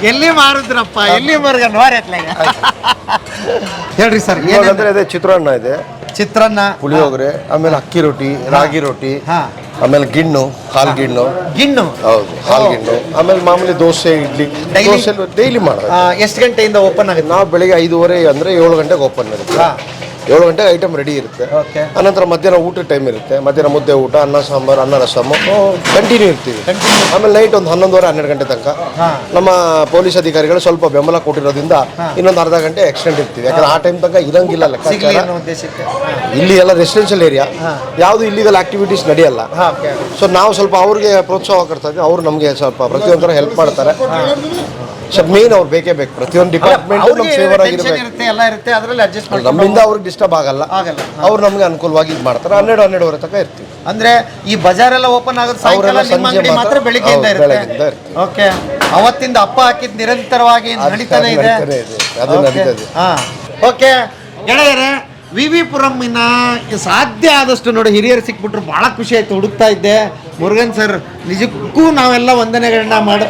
ಎಲ್ಲಿ ಮಾರುದ್ರಪ್ಪ? ಎಲ್ಲಿ ಮರ್ಗ ಹೇಳ್ರಿ ಸರ್ ಏನಂದ್ರೆ ಅದೇ ಚಿತ್ರಾನ್ನ ಇದೆ. ಚಿತ್ರಾನ್ನ ಪುಳಿಯೋಗರೆ ಆಮೇಲೆ ಅಕ್ಕಿ ರೊಟ್ಟಿ ರಾಗಿ ರೊಟ್ಟಿ. ಆಮೇಲೆ ಗಿಣ್ಣು ಹಾಲು ಗಿಣ್ಣು. ಗಿಣ್ಣು? ಹೌದು ಹಾಲು ಗಿಣ್ಣು. ಆಮೇಲೆ ಮಾಮೂಲಿ ದೋಸೆ ಇಡ್ಲಿ? ದೋಸೆ ಡೈಲಿ ಮಾಡೋದು. ಎಷ್ಟು ಗಂಟೆಯಿಂದ ಓಪನ್ ಆಗುತ್ತೆ? ನಾವು ಬೆಳಿಗ್ಗೆ ಐದುವರೆ ಅಂದ್ರೆ ಏಳು ಗಂಟೆಗೆ ಓಪನ್ ಆಗುತ್ತೆ ಹಾ. ಏಳು ಗಂಟೆಗೆ ಐಟಮ್ ರೆಡಿ ಇರುತ್ತೆ. ಆನಂತರ ಅನಂತರ ಮಧ್ಯಾಹ್ನ ಊಟ ಟೈಮ್ ಇರುತ್ತೆ. ಮಧ್ಯಾಹ್ನ ಮುದ್ದೆ ಊಟ ಅನ್ನ ಸಾಂಬಾರು ಅನ್ನ ರಸಮ್ಮು ಕಂಟಿನ್ಯೂ ಇರ್ತೀವಿ. ಆಮೇಲೆ ನೈಟ್ ಒಂದು ಹನ್ನೊಂದುವರೆ ಹನ್ನೆರಡು ಗಂಟೆ ತನಕ. ನಮ್ಮ ಪೊಲೀಸ್ ಅಧಿಕಾರಿಗಳು ಸ್ವಲ್ಪ ಬೆಂಬಲ ಕೊಟ್ಟಿರೋದ್ರಿಂದ ಇನ್ನೊಂದು ಅರ್ಧ ಗಂಟೆ ಎಕ್ಸ್ಟೆಂಡ್ ಇರ್ತೀವಿ. ಯಾಕಂದ್ರೆ ಆ ಟೈಮ್ ತನಕ ಇರಂಗಿಲ್ಲ ಲೆಕ್ಕಾಚಾರ. ಇಲ್ಲಿ ಎಲ್ಲ ರೆಸಿಡೆನ್ಷಿಯಲ್ ಏರಿಯಾ ಯಾವುದು ಇಲ್ಲಿಗಲ್ ಆಕ್ಟಿವಿಟೀಸ್ ನಡೆಯಲ್ಲ. ಸೊ ನಾವು ಸ್ವಲ್ಪ ಅವ್ರಿಗೆ ಪ್ರೋತ್ಸಾಹ ಕೊಡ್ತಾ ಇದ್ವಿ. ಅವ್ರು ನಮಗೆ ಸ್ವಲ್ಪ ಪ್ರತಿಯೊಂದರ ಹೆಲ್ಪ್ ಮಾಡ್ತಾರೆ. ಸ್ವಲ್ಪ ಮೇನ್ ಅವ್ರು ಬೇಕೇ ಬೇಕು. ಪ್ರತಿಯೊಂದು ಡಿಪಾರ್ಟ್ಮೆಂಟ್ ಅವ್ರಿಗೆ ಫೇವರ್ ಇರುತ್ತೆ ಎಲ್ಲ ಇರುತ್ತೆ ಅದರಲ್ಲಿ ಅಡ್ಜಸ್ಟ್ ಮಾಡಿ ನಮ್ಮಿಂದ ಅವ್ರಿಗೆ ಡಿಸ್ಟರ್ಬ್ ಆಗಲ್ಲ. ಆಗಲ್ಲ. ಅವ್ರು ನಮ್ಗೆ ಅನುಕೂಲವಾಗಿ ಇದು ಮಾಡ್ತಾರೆ. ಹನ್ನೆರಡು ಹನ್ನೆರಡುವರೆ ತನಕ ಇರ್ತೀವಿ. ಅಂದ್ರೆ ಈ ಬಜಾರ್ ಎಲ್ಲ ಓಪನ್ ಆಗೋದು ಸಾಯಂಕಾಲ ನಿಮ್ಮ ಅಂಗಡಿ ಮಾತ್ರ ಬೆಳಿಗ್ಗೆಯಿಂದ ಇರುತ್ತೆ. ಓಕೆ ಅವತ್ತಿಂದ ಅಪ್ಪ ಹಾಕಿದ್ ನಿರಂತರವಾಗಿ ನಡೀತಾನೆ ಇದೆ. ಅದು. ನಡೀತದೆ. ಹಾ. ಓಕೆ ಗೆಳೆಯರೆ ವಿ ವಿ ಪುರಮ್ಮಿನ ಸಾಧ್ಯ ಆದಷ್ಟು ನೋಡಿ ಹಿರಿಯರು ಸಿಕ್ಬಿಟ್ರು ಬಹಳ ಖುಷಿ ಆಯ್ತು ಹುಡುಕ್ತಾ ಇದ್ದೆ. ಮುರುಗನ್ ಸರ್ ನಿಜಕ್ಕೂ ನಾವೆಲ್ಲ ವಂದನೆಗಳನ್ನ ಮಾಡ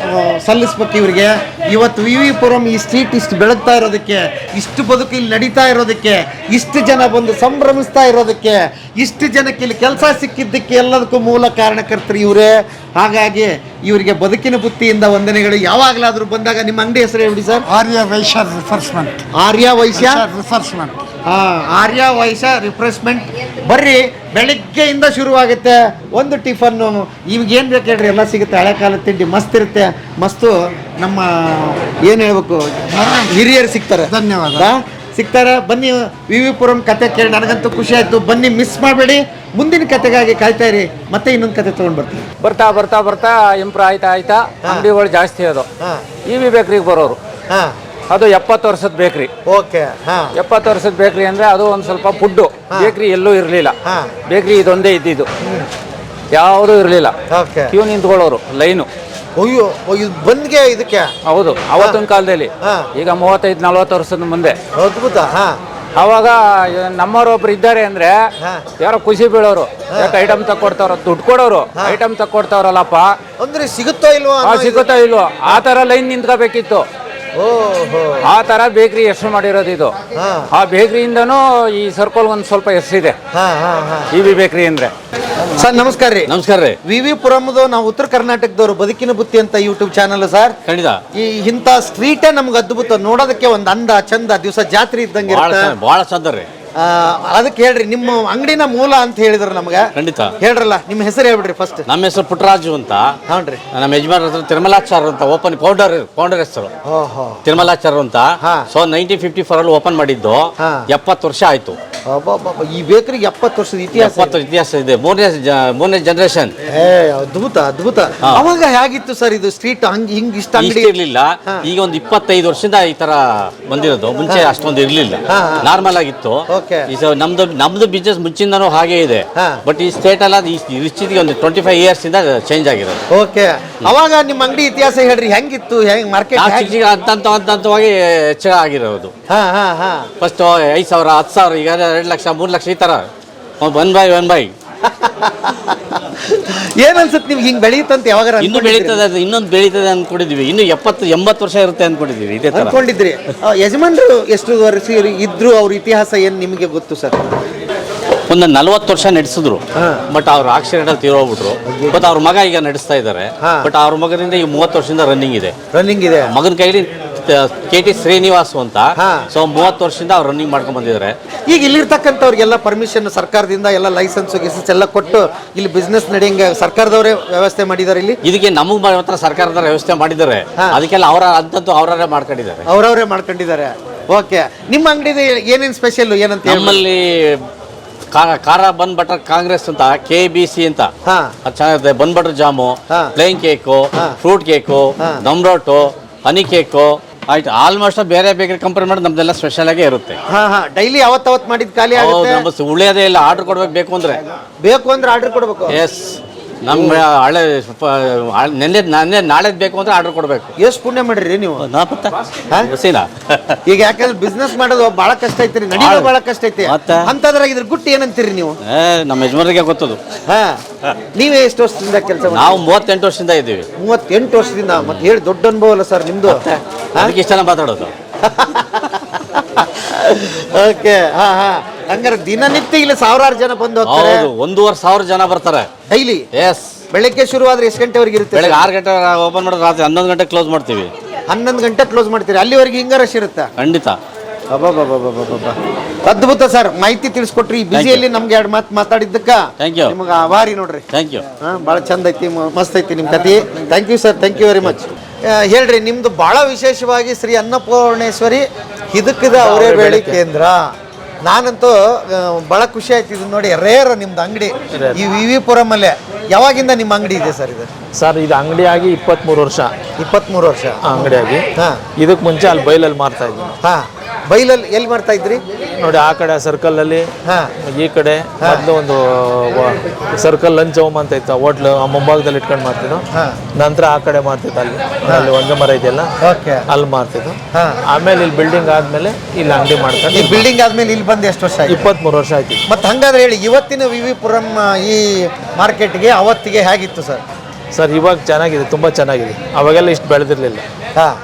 ಸಲ್ಲಿಸ್ಬೇಕು ಇವರಿಗೆ. ಇವತ್ತು ವಿ ವಿ ಪುರಂ ಈ ಸ್ಟ್ರೀಟ್ ಇಷ್ಟು ಬೆಳಗ್ತಾ ಇರೋದಕ್ಕೆ ಇಷ್ಟು ಬದುಕು ಇಲ್ಲಿ ನಡೀತಾ ಇರೋದಕ್ಕೆ ಇಷ್ಟು ಜನ ಬಂದು ಸಂಭ್ರಮಿಸ್ತಾ ಇರೋದಕ್ಕೆ ಇಷ್ಟು ಜನಕ್ಕೆ ಇಲ್ಲಿ ಕೆಲಸ ಸಿಕ್ಕಿದ್ದಕ್ಕೆ ಎಲ್ಲದಕ್ಕೂ ಮೂಲ ಕಾರಣಕರ್ತರು ಇವರೇ. ಹಾಗಾಗಿ ಇವರಿಗೆ ಬದುಕಿನ ಬುತ್ತಿಯಿಂದ ವಂದನೆಗಳು ಯಾವಾಗಲಾದರೂ ಬಂದಾಗ ನಿಮ್ಮ ಅಂಗಡಿ ಹೆಸರು ಹೇಳಿ sir. Arya Vysya refreshment Arya Vysya? Refreshment ಹಾ ಆರ್ಯ ವೈಶ್ಯ ರಿಫ್ರೆಶ್ಮೆಂಟ್ ಬರ್ರಿ ಬೆಳಿಗ್ಗೆಯಿಂದ ಶುರುವಾಗುತ್ತೆ ಒಂದು ಟಿಫನ್ನು. ಇವಾಗ ಏನು ಬೇಕು ಹೇಳ್ರಿ? ಎಲ್ಲ ಸಿಗುತ್ತೆ. ಹಳೆ ಕಾಲದ ತಿಂಡಿ ಮಸ್ತ್ ಇರುತ್ತೆ. ಮಸ್ತು ನಮ್ಮ ಏನು ಹೇಳ್ಬೇಕು? ಹಿರಿಯರು ಸಿಗ್ತಾರೆ. ಧನ್ಯವಾದ. ಸಿಗ್ತಾರೆ. ಬನ್ನಿ ವಿ ವಿ ಪುರಂ ಕತೆ ಕೇಳಿ. ನನಗಂತೂ ಖುಷಿ ಆಯಿತು. ಬನ್ನಿ ಮಿಸ್ ಮಾಡಬೇಡಿ. ಮುಂದಿನ ಕತೆಗಾಗಿ ಕಾಯ್ತಾ ಇರಿ. ಮತ್ತೆ ಇನ್ನೊಂದು ಕತೆ ತೊಗೊಂಡು ಬರ್ತೀನಿ. ಬರ್ತಾ ಬರ್ತಾ ಬರ್ತಾ ಇಂಪ್ರೂವ್ ಆಯ್ತಾ ಆಯ್ತಾ? ಅಂಗಡಿಗಳು ಜಾಸ್ತಿ ಅದು. ಹಾ. ಇ ವಿ ಬೇಕ್ರಿಗೆ ಬರೋರು. ಹಾ. ಅದು ಎಪ್ಪತ್ತು ವರ್ಷದ ಬೇಕ್ರಿ. ಓಕೆ ಹಾ. ಎಪ್ಪತ್ತು ವರ್ಷದ ಬೇಕ್ರಿ ಅಂದ್ರೆ ಅದು ಒಂದು ಸ್ವಲ್ಪ ಫುಡ್ಡು ಬೇಕ್ರಿ ಎಲ್ಲೂ ಇರಲಿಲ್ಲ. ಹಾ. ಬೇಕ್ರಿ ಇದೊಂದೇ ಇದ್ದಿದ್ದು. ಯಾವುದೂ ಇರಲಿಲ್ಲ. ಓಕೆ. ಕ್ಯೂ ನಿಂತ್ಕೊಳ್ಳೋರು ಲೈನು. ಅಯ್ಯೋ ಓ, ಇದು ಬಂದ್ಗೆ ಇದಕ್ಕೆ? ಹೌದು ಅವತ್ತಿನ ಕಾಲದಲ್ಲಿ. ಹಾ. ಈಗ ಮೂವತ್ತೈದು ನಲ್ವತ್ತು ವರ್ಷದ ಮುಂದೆ. ಅದ್ಭುತ ಹಾ. ಅವಾಗ ನಮ್ಮವ್ರು ಒಬ್ರು ಇದ್ದಾರೆ ಅಂದ್ರೆ ಹಾ. ಯಾರೋ ಖುಷಿ ಬೀಳೋರು. ಯಾಕೆ ಐಟಮ್ ತಕ್ಕೊಡ್ತಾವ್ರ? ದುಡ್ಡು ಕೊಡೋರು. ಐಟಮ್ ತಕ್ಕೊಡ್ತಾವ್ರಲ್ಲಪ್ಪ. ಅಂದ್ರೆ ಸಿಗುತ್ತೋ ಇಲ್ವೋ ಆ ಅನ್ನೋ ಸಿಗುತ್ತಾ ಇಲ್ವೋ? ಆ ತರ ಲೈನ್ ನಿಂತ್ಕೋಬೇಕಿತ್ತು. ಆ ತರ ಬೇಕ್ರಿ ಹೆಸರು ಮಾಡಿರೋದು ಇದು. ಆ ಬೇಕ್ರಿಯಿಂದನೂ ಈ ಸರ್ಕಲ್ ಒಂದ್ ಸ್ವಲ್ಪ ಹೆಸರಿದೆ ಇದೆ ಹಾ ಹಾ. ಇ ವಿ ಬೇಕ್ರಿ ಅಂದ್ರೆ. ಸರ್ ನಮಸ್ಕಾರ ರೀ. ನಮಸ್ಕಾರ ರೀ. ವಿ ವಿ ಪುರಮ್ದು ನಾವು ಉತ್ತರ ಕರ್ನಾಟಕದವರು ಬದುಕಿನ ಬುತ್ತಿ ಅಂತ ಯೂಟ್ಯೂಬ್ ಚಾನಲ್ ಸರ್. ಖಂಡಿತ. ಈ ಇಂಥ ಸ್ಟ್ರೀಟೇ ನಮ್ಗೆ ಅದ್ಭುತ ನೋಡೋದಕ್ಕೆ ಒಂದು ಅಂದ ಚಂದ ದಿವಸ ಜಾತ್ರೆ ಇದ್ದಂಗೆ ಬಹಳ ಚಂದ ರೀ. ಅದಕ್ಕೆ ಹೇಳ್ರಿ ನಿಮ್ಮ ಅಂಗಡಿನ ಮೂಲ ಅಂತ ಹೇಳಿದ್ರು ನಮಗೆ. ಖಂಡಿತ. ಹೇಳ್ರಲ್ಲ ನಿಮ್ಮ ಹೆಸರು ಹೇಳ್ಬಿಡ್ರಿ ಫಸ್ಟ್ ನಮ್ಮ ಹೆಸರು ಪುಟ್ಟರಾಜು ಅಂತ. ಹೌನ್ರಿ. ನಮ್ಮ ಯಜಮಾನ್ ಹೆಸರು ತಿರುಮಲಾಚಾರ್ ಅಂತ ಓಪನ್ ಫೌಂಡರ್ ಫೌಂಡರ್ ಹೆಸರು. ತಿರುಮಲಾಚಾರ್ ಅಂತ. ಹಾ. ಸೊ ನೈನ್ಟೀನ್ ಫಿಫ್ಟಿ ಫೋರ್ ಅಲ್ಲಿ ಓಪನ್ ಮಾಡಿದ್ದು. ಎಪ್ಪತ್ತು ವರ್ಷ ಆಯ್ತು. ಈ ಬೇಕರಿಗೆ ಎಪ್ಪತ್ತು ವರ್ಷದ ಇತಿಹಾಸ ಎಪ್ಪತ್ತು ಇತಿಹಾಸ ಇದೆ. ಮೂರನೇ ಮೂರನೇ ಜನರೇಷನ್ ಅದ್ಭುತ ಅದ್ಭುತ. ಅವಾಗ ಹೇಗಿತ್ತು ಸರ್ ಇದು ಸ್ಟ್ರೀಟ್ ಹಂಗೆ ಹಿಂಗ್ ಇಷ್ಟ ಅಂಗಡಿ? ಇರಲಿಲ್ಲ. ಈಗ ಒಂದು ಇಪ್ಪತ್ತೈದು ವರ್ಷದಿಂದ ಈ ತರ ಬಂದಿರೋದು. ಮುಂಚೆ ಅಷ್ಟೊಂದು ಇರ್ಲಿಲ್ಲ. ನಾರ್ಮಲ್ ಆಗಿತ್ತು. ನಮ್ದು ನಮ್ದು ಬಿಸ್ನೆಸ್ ಮುಂಚಿಂದನೂ ಹಾಗೆ ಇದೆ. ಹಾ. ಬಟ್ ಈ ಸ್ಟೇಟ್ ಅಲ್ಲ ರಿಚ್ಚಿಗೆ ಒಂದು ಟ್ವೆಂಟಿ ಫೈವ್ ಇಯರ್ಸ್ ಇಂದ ಚೇಂಜ್ ಆಗಿರೋದು. ಓಕೆ ಅವಾಗ ನಿಮ್ಮ ಅಂಗಡಿ ಇತಿಹಾಸ ಹೇಳ್ರಿ ಹೆಂಗಿತ್ತು ಹೆಂಗ್ ಮಾರ್ಕೆಟ್ ಹಂತ ಹಂತವಾಗಿ ಹೆಚ್ಚಳ ಆಗಿರೋದು. ಹಾ ಹಾ ಹಾ. ಫಸ್ಟ್ ಐದು ಸಾವಿರ ಹತ್ತು ಸಾವಿರ ಈಗ ಎರಡು ಲಕ್ಷ ಮೂರು ಲಕ್ಷ ಈ ಥರ. ಒನ್ ಬೈ ಒನ್ ಬೈ ಏನ್ ಅನ್ಸುತ್ತೆ ನಿಮ್ಗೆ? ಹಿಂಗ್ ಬೆಳೆಯುತ್ತಂತ ಯಾವಾಗ ಇನ್ನು ಬೆಳೀತದೆ ಅದು ಇನ್ನೊಂದು ಬೆಳೀತದೆ ಅನ್ಕೊಂಡಿದೀವಿ ಇನ್ನು ಎಪ್ಪತ್ತು ಎಂಬತ್ತು ವರ್ಷ ಇರುತ್ತೆ ಅನ್ಕೊಂಡಿದೀವಿ ಇದೇ ಥರ ಅನ್ಕೊಂಡಿದ್ರಿ ಆ, ಯಜಮಾನ್ರು ಎಷ್ಟು ವರ್ಷ ಇದ್ರು ಅವ್ರ ಇತಿಹಾಸ ಏನ್ ನಿಮಗೆ ಗೊತ್ತು ಸರ್? ಒಂದು ನಲ್ವತ್ತು ವರ್ಷ ನಡೆಸಿದ್ರು. ಹಾ. ಬಟ್ ಅವ್ರ ಆಕ್ಸಿಡೆಂಟಲ್ಲಿ ತೀರೋಗ್ಬಿಟ್ರು. ಬಟ್ ಅವ್ರ ಮಗ ಈಗ ನಡೆಸ್ತಾ ಇದ್ದಾರೆ ಹಾ. ಬಟ್ ಅವ್ರ ಮಗನಿಂದ ಈಗ ಮೂವತ್ತು ವರ್ಷದಿಂದ ರನ್ನಿಂಗ್ ಇದೆ. ರನ್ನಿಂಗ್ ಇದೆ. ಮಗನ ಕೈಲಿ ಕೆ ಟಿ ಶ್ರೀನಿವಾಸು ಅಂತ. ಹಾ. ಸೊ ಮೂವತ್ತು ವರ್ಷದಿಂದ ಅವ್ರು ರನ್ನಿಂಗ್ ಮಾಡ್ಕೊಂಡ್ ಬಂದಿದ್ದಾರೆ. ಈಗ ಇಲ್ಲಿರ್ತಕ್ಕಂಥವ್ರಿಗೆಲ್ಲ ಪರ್ಮಿಷನ್ ಸರ್ಕಾರದಿಂದ ಎಲ್ಲ ಲೈಸೆನ್ಸ್ ಗಿಸೆನ್ಸ್ ಎಲ್ಲ ಕೊಟ್ಟು ಇಲ್ಲಿ ಬಿಸ್ನೆಸ್ ನಡೆಯಂಗೆ ಸರ್ಕಾರದವರೇ ವ್ಯವಸ್ಥೆ ಮಾಡಿದ್ದಾರೆ ಇಲ್ಲಿ? ಇದಕ್ಕೆ ನಮಗೆ ಮಾತ್ರ ಸರ್ಕಾರದ ವ್ಯವಸ್ಥೆ ಮಾಡಿದ್ದಾರೆ. ಹಾ. ಅದಕ್ಕೆಲ್ಲ ಅವರ ಅಂತಂತೂ ಅವರೇ ಮಾಡ್ಕೊಂಡಿದ್ದಾರೆ. ಅವರವರೇ ಮಾಡ್ಕೊಂಡಿದ್ದಾರೆ. ಓಕೆ ನಿಮ್ಮ ಅಂಗಡಿ ಏನೇನು ಸ್ಪೆಷಲ್ ಏನಂತ ಹೇಳಿ ನಮ್ಮಲ್ಲಿ ಖಾರ ಖಾರ ಬನ್ ಬಟರ್ ಕಾಂಗ್ರೆಸ್ ಅಂತ ಕೆ ಬಿ ಸಿ ಅಂತ. ಹಾ. ಅದು ಚೆನ್ನಾಗಿರುತ್ತೆ ಬನ್ ಬಟರ್ ಜಾಮು ಹಾ. ಪ್ಲೇನ್ ಕೇಕು ಹಾ. ಫ್ರೂಟ್ ಕೇಕು ನಮ್ರೋಟು ಹನಿ ಕೇಕು ಆಯ್ತು ಆಲ್ಮೋಸ್ಟ್ ಬೇರೆ ಬೇಕರಿ ಕಂಪೇರ್ ಮಾಡಿ ನಮ್ದೆಲ್ಲ ಸ್ಪೆಷಲ್ ಆಗೇ ಇರುತ್ತೆ. ಹಾ ಹಾ ಡೈಲಿ ಅವತ್ ಅವತ್ ಮಾಡಿದ್ ಖಾಲಿ ಹೌದು ಆಗುತ್ತೆ. ಉಳಿಯೋದೇ ಇಲ್ಲ ಆರ್ಡರ್ ಕೊಡ್ಬೇಕು ಬೇಕು ಅಂದ್ರೆ. ಬೇಕು ಅಂದ್ರೆ ಆರ್ಡರ್ ಕೊಡ್ಬೇಕು. ಎಸ್ ನಮ್ಮ ಹಳೆ ಸ್ವಲ್ಪ ನೆನ್ನೆ ನಾನೇ ನಾಳೆದ್ ಬೇಕು ಅಂದ್ರೆ ಆರ್ಡರ್ ಕೊಡಬೇಕು. ಎಷ್ಟು ಪುಣ್ಯ ಮಾಡ್ರಿ ನೀವು? ಈಗ ಯಾಕಂದ್ರೆ ಬಿಸ್ನೆಸ್ ಮಾಡೋದು ಬಹಳ ಕಷ್ಟ ಐತ್ರಿ ನಡೆಯೋದು ಬಹಳ ಕಷ್ಟ ಐತಿ? ಅಂತದ್ರಾಗ ಇದ್ರ ಗುಟ್ಟು ಏನಂತೀರಿ ನೀವು? ನಮ್ಮ ಯಜಮಾನರಿಗೆ ಗೊತ್ತದು. ಹಾ. ನೀವೇ ಎಷ್ಟು ವರ್ಷದಿಂದ ಕೆಲಸ ನಾವು ಮೂವತ್ತೆಂಟು ವರ್ಷದಿಂದ ಇದ್ದೀವಿ. ಮೂವತ್ತೆಂಟು ವರ್ಷದಿಂದ ಮತ್ತೆ ಹೇಳಿ ದೊಡ್ಡ ಅನುಭವ ಅಲ್ಲ ಸರ್ ನಿಮ್ದು. ಅದಕ್ಕೆ ಇಷ್ಟೆಲ್ಲ ಮಾತಾಡೋದು. ಓಕೆ ಹಾ ಹಾ. ಹಂಗಾರೆ ದಿನನಿತ್ಯ ಇಲ್ಲಿ ಸಾವಿರಾರು ಜನ ಬಂದು ಹೋಗ್ತಾರೆ. ಹೌದು ಒಂದೂವರೆ ಸಾವಿರ ಜನ ಬರ್ತಾರೆ. ಡೈಲಿ ಎಸ್ ಬೆಳಗ್ಗೆ ಶುರು ಆದ್ರೆ ಎಷ್ಟು ಗಂಟೆವರೆಗೆ ಇರುತ್ತೆ ಬೆಳಗ್ಗೆ ಆರು ಗಂಟೆ ಓಪನ್ ಮಾಡೋದು ರಾತ್ರಿ ಹನ್ನೊಂದು ಗಂಟೆ ಕ್ಲೋಸ್ ಮಾಡ್ತೀವಿ. ಹನ್ನೊಂದು ಗಂಟೆ ಕ್ಲೋಸ್ ಮಾಡ್ತೀರಿ? ಅಲ್ಲಿವರೆಗೆ ಹಿಂಗ ರಶ್ ಇರುತ್ತಾ? ಖಂಡಿತ. ಅಬ್ಬಬ್ಬಬ್ಬಬ್ಬಬ್ಬಬ್ಬ. ಅದ್ಭುತ ಸರ್. ಮಾಹಿತಿ ತಿಳಿಸ್ಕೊಟ್ರಿ. ಈ ಬಿಸಿಯಲ್ಲಿ ನಮ್ಗೆ ಎರಡು ಮಾತು ಮಾತಾಡಿದ್ದಕ್ಕ Thank you. ನಿಮ್ಗೆ ಆಭಾರಿ ನೋಡ್ರಿ. ಥ್ಯಾಂಕ್ ಯು ಹಾ ಭಾಳ ಚಂದ ಐತಿ ಮ- ಮಸ್ತ್ ಐತಿ ನಿಮ್ಮ ಕತಿ thank you sir thank you very much ಹೇಳ್ರಿ ನಿಮ್ದು ಭಾಳ ವಿಶೇಷವಾಗಿ ಶ್ರೀ ಅನ್ನಪೂರ್ಣೇಶ್ವರಿ ಇದಕ್ಕಿದ ಅವರೇ ಬೇಳಿ ಕೇಂದ್ರ. ನಾನಂತೂ ಬಹಳ ಭಾಳ ಖುಷಿ ಆಯ್ತು ಇದು ನೋಡಿ ರೇರ್ ನಿಮ್ದು ಅಂಗಡಿ. ಈ ವಿ ವಿ ಪುರಮಲ್ಲೇ ಯಾವಾಗಿಂದ ನಿಮ್ಮ ಅಂಗಡಿ ಇದೆ ಸರ್ ಇದು? ಸರ್ ಇದು ಅಂಗಡಿಯಾಗಿ ಇಪ್ಪತ್ತ್ಮೂರು ವರ್ಷ. ಇಪ್ಪತ್ತ್ಮೂರು ವರ್ಷ. ಅಂಗಡಿ ಅಂಗಡಿಯಾಗಿ. ಹಾಂ. ಇದಕ್ಕೆ ಮುಂಚೆ ಅಲ್ಲಿ ಬೈಲಲ್ಲಿ ಮಾರ್ತಾ ಇದ್ದೀನಿ. ಹಾಂ. ಬೈಲಲ್ಲಿ ಎಲ್ಲಿ ಮಾಡ್ತಾ ಇದ್ರಿ? ನೋಡಿ ಆ ಕಡೆ ಸರ್ಕಲಲ್ಲಿ ಹಾಂ. ಈ ಕಡೆ ಮೊದಲು ಒಂದು ಸರ್ಕಲ್ ಲಂಚ್ ಹೋಮ್ ಅಂತ ಇತ್ತು ಹೋಟ್ಲು ಆ ಮುಂಭಾಗದಲ್ಲಿ ಇಟ್ಕೊಂಡು ಮಾಡ್ತಿದ್ದು ಹಾಂ. ನಂತರ ಆ ಕಡೆ ಮಾಡ್ತಿತ್ತು ಅಲ್ಲಿ. ಅಲ್ಲಿ ಒಂದೇ ಮರ ಇದೆಯಲ್ಲ ಓಕೆ. ಅಲ್ಲಿ ಮಾಡ್ತಿದ್ದು ಹಾಂ. ಆಮೇಲೆ ಇಲ್ಲಿ ಬಿಲ್ಡಿಂಗ್ ಆದ್ಮೇಲೆ ಇಲ್ಲಿ ಅಂಗಡಿ ಈ ಬಿಲ್ಡಿಂಗ್ ಆದ್ಮೇಲೆ ಇಲ್ಲಿ ಬಂದು ಎಷ್ಟು ವರ್ಷ ಆಯ್ತು? ಇಪ್ಪತ್ತ್ಮೂರು ವರ್ಷ ಆಯ್ತು. ಮತ್ತೆ ಹಂಗಾದ್ರೆ ಹೇಳಿ ಇವತ್ತಿನ ವಿ ವಿ ಪುರಂ ಈ ಮಾರ್ಕೆಟ್ಗೆ ಅವತ್ತಿಗೆ ಹೇಗಿತ್ತು ಸರ್? ಸರ್ ಇವಾಗ ಚೆನ್ನಾಗಿದೆ ತುಂಬ ಚೆನ್ನಾಗಿದೆ. ಅವಾಗೆಲ್ಲ ಇಷ್ಟು ಬೆಳೆದಿರಲಿಲ್ಲ. ಹಾಂ.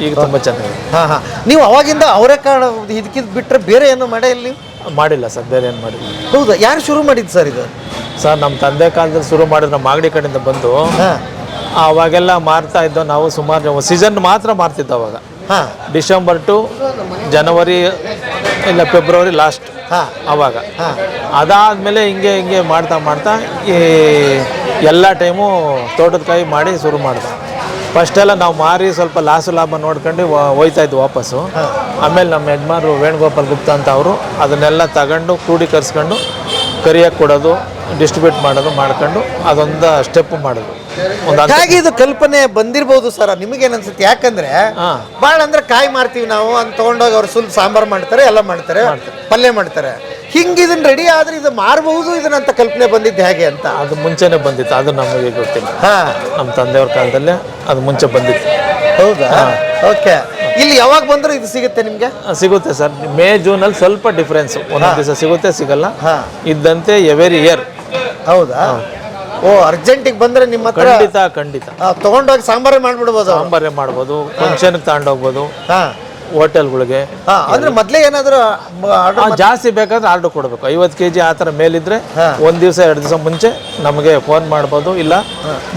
ಈಗ ತುಂಬ ಚೆನ್ನಾಗಿದೆ. ಹಾಂ ಹಾಂ. ನೀವು ಅವಾಗಿಂದ ಅವರೇ ಕಾರಣ ಇದಕ್ಕಿದ್ ಬಿಟ್ಟರೆ ಬೇರೆ ಏನು ಮಾಡೇ ಇಲ್ಲಿ? ಮಾಡಿಲ್ಲ ಸರ್ ಬೇರೆ ಏನು ಮಾಡಿಲ್ಲ. ಹೌದಾ? ಯಾರು ಶುರು ಮಾಡಿದ್ದು ಸರ್ ಇದು? ಸರ್ ನಮ್ಮ ತಂದೆ ಕಾಲದಲ್ಲಿ ಶುರು ಮಾಡಿದ್ರೆ ನಮ್ಮ ಮಾಗಡಿ ಕಡೆಯಿಂದ ಬಂದು. ಹಾಂ. ಅವಾಗೆಲ್ಲ ಮಾರ್ತಾ ಇದ್ದೋ ನಾವು ಸುಮಾರು ಸೀಸನ್ ಮಾತ್ರ ಮಾರ್ತಿದ್ದು ಅವಾಗ. ಹಾಂ. ಡಿಸೆಂಬರ್ ಟು ಜನವರಿ ಇಲ್ಲ ಫೆಬ್ರವರಿ ಲಾಸ್ಟ್ ಹಾಂ. ಅವಾಗ. ಹಾಂ. ಅದಾದಮೇಲೆ ಹಿಂಗೆ ಹಿಂಗೆ ಮಾಡ್ತಾ ಮಾಡ್ತಾ ಈ ಎಲ್ಲ ಟೈಮು ತೋಟದ ಕಾಯಿ ಮಾಡಿ ಶುರು ಮಾಡ್ದೆ. ಫಸ್ಟೆಲ್ಲ ನಾವು ಮಾರಿ ಸ್ವಲ್ಪ ಲಾಸು ಲಾಭ ನೋಡ್ಕೊಂಡು ಹೋಯ್ತಾ ಇದ್ವಿ ವಾಪಸ್ಸು. ಆಮೇಲೆ ನಮ್ಮ ಯಜಮಾನ್ರು ವೇಣುಗೋಪಾಲ್ ಗುಪ್ತಾ ಅಂತ ಅವರು ಅದನ್ನೆಲ್ಲ ತಗೊಂಡು ಕ್ರೋಢೀಕರಿಸ್ಕೊಂಡು ಕರಿಯಕ್ಕೆ ಕೊಡೋದು ಡಿಸ್ಟ್ರಿಬ್ಯೂಟ್ ಮಾಡೋದು ಮಾಡ್ಕೊಂಡು ಅದೊಂದು ಸ್ಟೆಪ್ ಮಾಡೋದು ಒಂದು ಇದು ಕಲ್ಪನೆ ಬಂದಿರಬಹುದು ಸರ್ ನಿಮಗೇನು ಅನ್ಸುತ್ತೆ ಯಾಕಂದ್ರೆ. ಭಾಳ ಅಂದ್ರೆ ಕಾಯಿ ಮಾರ್ತೀವಿ ನಾವು ಅಂತ ತಗೊಂಡೋಗಿ ಅವ್ರು ಸುಲ್ ಸಾಂಬಾರ್ ಮಾಡ್ತಾರೆ ಎಲ್ಲ ಮಾಡ್ತಾರೆ ಪಲ್ಯ ಮಾಡ್ತಾರೆ. ಹಿಂಗೆ ಇದನ್ನ ರೆಡಿ ಆದ್ರೆ ಇದು ಮಾರಬಹುದು ಇದನ್ನಂತ ಕಲ್ಪನೆ ಬಂದಿದ್ದು ಹೇಗೆ ಅಂತ? ಅದು ಮುಂಚೆನೇ ಬಂದಿತ್ತು ಅದು ನಮಗೆ ಗೊತ್ತಿಲ್ಲ. ಹಾ. ನಮ್ಮ ತಂದೆಯವ್ರ ಕಾಲದಲ್ಲೇ ಅದು ಮುಂಚೆ ಬಂದಿತ್ತು ಹೌದಾ? ಓಕೆ. ಇಲ್ಲಿ ಯಾವಾಗ ಬಂದ್ರೆ ಇದು ಸಿಗುತ್ತೆ ನಿಮಗೆ? ಸಿಗುತ್ತೆ ಸರ್. ಮೇ ಜೂನಲ್ಲಿ ಸ್ವಲ್ಪ ಡಿಫ್ರೆನ್ಸ್ ಒಂದೊಂದು ದಿವಸ ಸಿಗುತ್ತೆ ಸಿಗಲ್ಲ. ಹಾ. ಇದ್ದಂತೆ ಎವರಿ ಇಯರ್ ಹೌದಾ? ಓ ಅರ್ಜೆಂಟಿಗೆ ಬಂದ್ರೆ ನಿಮ್ಮ ಹತ್ರ ಖಂಡಿತ ಖಂಡಿತ. ತಗೊಂಡೋಗಿ ಸಾಂಬಾರೇ ಮಾಡ್ಬಿಡ್ಬೋದು ಸಾಂಬಾರೇ ಮಾಡ್ಬೋದು ಫಂಕ್ಷನ್ಗೆ ತಗೊಂಡೋಗ್ಬೋದು ಹಾ. ಹೋಟೆಲ್ಗಳಿಗೆ. ಹಾ ಅಂದ್ರೆ ಮೊದಲೇ ಏನಾದರೂ ಆರ್ಡರ್ ಜಾಸ್ತಿ ಬೇಕಾದ್ರೆ ಆರ್ಡರ್ ಕೊಡಬೇಕು. ಐವತ್ತು ಕೆ ಜಿ ಆ ಥರ ಮೇಲಿದ್ರೆ ಒಂದು ದಿವಸ ಎರಡು ದಿವಸ ಮುಂಚೆ ನಮಗೆ ಫೋನ್ ಮಾಡ್ಬೋದು ಇಲ್ಲ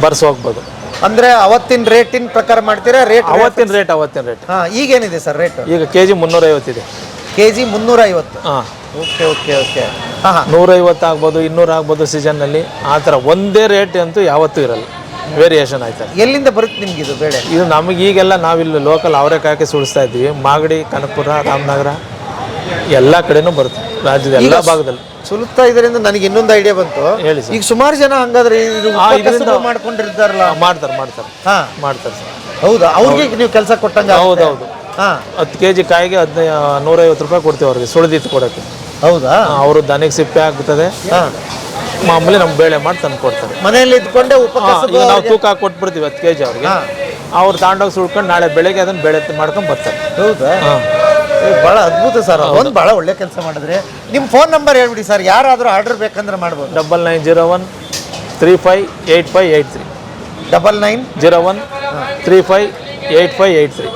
ಬರ್ಸ್ ಹೋಗ್ಬೋದು. ಅಂದ್ರೆ ಅವತ್ತಿನ ರೇಟಿನ ಪ್ರಕಾರ ಮಾಡ್ತೀರಾ? ರೇಟ್ ಅವತ್ತಿನ ರೇಟ್ ಅವತ್ತಿನ ರೇಟ್. ಹಾ ಈಗೇನಿದೆ ಸರ್ ರೇಟ್? ಈಗ ಕೆ ಜಿ ಮುನ್ನೂರೈವತ್ತಿದೆ. ಕೆ ಜಿ ಮುನ್ನೂರ ಐವತ್ತು ಹಾಂ. Okay okay okay. ಹಾ ಹಾಂ. ನೂರೈವತ್ತು ಆಗ್ಬೋದು ಇನ್ನೂರು ಆಗ್ಬೋದು ಸೀಸನ್ನಲ್ಲಿ. ಆ ಥರ ಒಂದೇ ರೇಟ್ ಅಂತೂ ಯಾವತ್ತೂ ಇರಲ್ಲ. ವೇರಿಯೇಷನ್ ಆಯ್ತಾರೆ ಎಲ್ಲಿಂದ ಬರುತ್ತೆ ನಿಮ್ಗೆ ಇದು ಬೇಡ ಇದು ನಮಗೆ ಈಗೆಲ್ಲ ನಾವಿಲ್ಲಿ ಲೋಕಲ್ ಅವರೆಕಾಯಿ ಸುಳಿಸ್ತಾ ಇದ್ದೀವಿ. ಮಾಗಡಿ ಕನಕಪುರ ರಾಮನಗರ ಎಲ್ಲ ಕಡೆನೂ ಬರುತ್ತೆ. ರಾಜ್ಯದ ಎಲ್ಲ ಭಾಗದಲ್ಲಿ. ಸುಲುತ್ತಾ ಇದರಿಂದ ನನಗೆ ಇನ್ನೊಂದು ಐಡಿಯಾ ಬಂತು. ಹೇಳಿ ಸರ್. ಈಗ ಸುಮಾರು ಜನ ಹಂಗಾದ್ರೆ ಇದರಿಂದ- ಮಾಡ್ಕೊಂಡಿರ್ತಾರಲ್ಲ. ಮಾಡ್ತಾರೆ ಮಾಡ್ತಾರೆ. ಹಾ. ಮಾಡ್ತಾರೆ ಸರ್. ಹೌದಾ? ಅವ್ರಿಗೆ ನೀವು ಕೆಲಸ ಕೊಟ್ಟಂಗ ಹೌದೌದು. ಹಾ. ಹತ್ತು ಕೆ ಜಿ ಕಾಯಿಗೆ ಹದಿನೈದು ನೂರೈವತ್ತು ರೂಪಾಯಿ ಕೊಡ್ತೀವಿ ಅವ್ರಿಗೆ ಸುಳಿದಿತ್ತು ಕೊಡೋಕ್ಕೆ. ಹೌದಾ? ಅವರು ದನಿಗೆ ಸಿಪ್ಪೆ ಆಗ್ತದೆ ಹಾ. ಮಾಮೂಲಿ ನಮ್ಮ ಬೇಳೆ ಮಾಡಿ ತಂದು ಕೊಡ್ತಾರೆ. ಮನೆಯಲ್ಲಿ ಇದ್ಕೊಂಡೆ ಹಾ, ನಾವು ತೂಕ ಹಾಕಿ ಕೊಟ್ಬಿಡ್ತೀವಿ ಹತ್ತು ಕೆ ಜಿ ಅವ್ರಿಗೆ. ಅವ್ರು ತಾಂಡೋಗಿ ಸುಳ್ಕೊಂಡು ನಾಳೆ ಬೆಳಗ್ಗೆ ಅದನ್ನು ಬೆಳೆ ಮಾಡ್ಕೊಂಡು ಬರ್ತಾರೆ. ಹೌದಾ? ಹಾಂ. ಬಹಳ ಅದ್ಭುತ ಸರ್ ಒಂದು ಬಹಳ ಒಳ್ಳೆ ಕೆಲಸ ಮಾಡಿದ್ರೆ. ನಿಮ್ಮ ಫೋನ್ ನಂಬರ್ ಹೇಳ್ಬಿಡಿ ಸರ್ ಯಾರಾದರೂ ಆರ್ಡರ್ ಬೇಕಂದ್ರೆ ಮಾಡ್ಬೋದು. Double nine zero one three five eight five eight three double nine zero one three five eight five eight three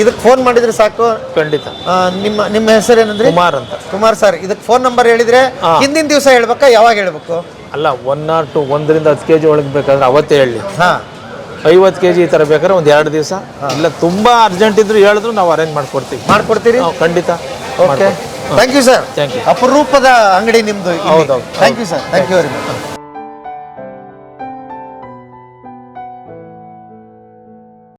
ಇದಕ್ಕೆ ಫೋನ್ ಮಾಡಿದ್ರೆ ಸಾಕು. ಖಂಡಿತ. ನಿಮ್ಮ ನಿಮ್ಮ ನಿಮ್ಮ ಏನಂದ್ರೆ? ಕುಮಾರ್ ಅಂತ. ಕುಮಾರ್ ಸರ್ ಇದಕ್ಕೆ ಫೋನ್ ನಂಬರ್ ಹೇಳಿದ್ರೆ ಹಿಂದಿನ ದಿವಸ ಹೇಳ್ಬೇಕಾ ಯಾವಾಗ ಹೇಳ್ಬೇಕು? ಅಲ್ಲ ಒನ್ ಆರ್ ಟು ಒಂದರಿಂದ ಹತ್ತು ಕೆ ಜಿ ಒಳಗೆ ಬೇಕಾದ್ರೆ ಅವತ್ತೇ ಹೇಳಿ. ಹಾ. ಐವತ್ತು ಕೆ ಜಿ ಈ ಥರ ಬೇಕಾದ್ರೆ ಒಂದು ಎರಡು ದಿವಸ. ಇಲ್ಲ ತುಂಬ ಅರ್ಜೆಂಟ್ ಇದ್ರು ಹೇಳಿದ್ರು ನಾವು ಅರೇಂಜ್ ಮಾಡ್ಕೊಡ್ತೀವಿ. ಮಾಡ್ಕೊಡ್ತೀರಿ? ನಾವು ಖಂಡಿತ okay thank you sir thank you ಅಪರೂಪದ ಅಂಗಡಿ ನಿಮ್ದು ಹೌದೌದು. Thank you sir thank you very much